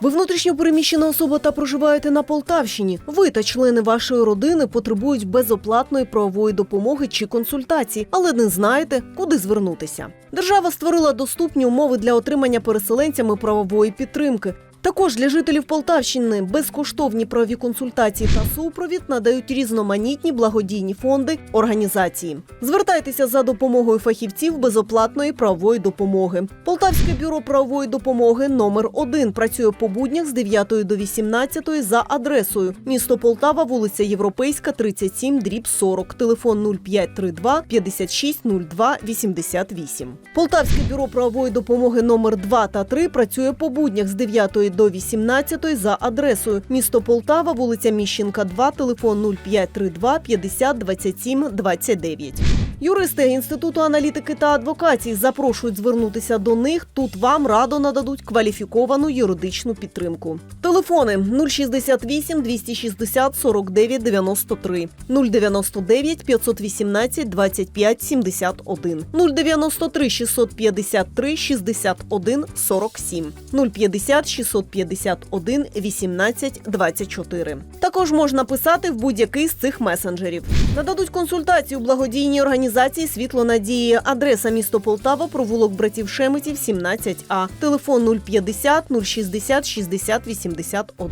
Ви внутрішньо переміщена особа та проживаєте на Полтавщині. Ви та члени вашої родини потребують безоплатної правової допомоги чи консультацій, але не знаєте, куди звернутися. Держава створила доступні умови для отримання переселенцями правової підтримки. Також для жителів Полтавщини безкоштовні правові консультації та супровід надають різноманітні благодійні фонди, організації. Звертайтеся за допомогою фахівців безоплатної правової допомоги. Полтавське бюро правової допомоги номер 1 працює по буднях з 9 до 18 за адресою місто Полтава, вулиця Європейська, 37, дріб 40, телефон 0532 5602 88. Полтавське бюро правової допомоги номер 2 та 3 працює по буднях з 9 до 18 за адресою місто Полтава, вулиця Міщенка, 2, телефон 0532 50 27 29. Юристи Інституту аналітики та адвокації запрошують звернутися до них. Тут вам радо нададуть кваліфіковану юридичну підтримку. Телефони 068 260 49 93, 099 518 25 71, 093 653 61 47, 050 651 18 24. Також можна писати в будь-який з цих месенджерів. Нададуть консультацію благодійній організації Світло надії. Адреса місто Полтава, провулок братів Шеметів, 17А. Телефон 050 060 60 81.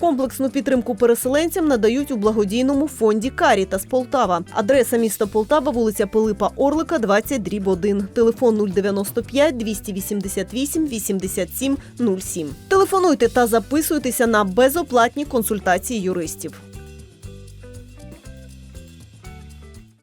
Комплексну підтримку переселенцям надають у благодійному фонді Карітас Полтава. Адреса міста Полтава, вулиця Пилипа Орлика, 20 дріб 1. Телефон 095 288 87 07. Телефонуйте та записуйтеся на безоплатні консультації юристів.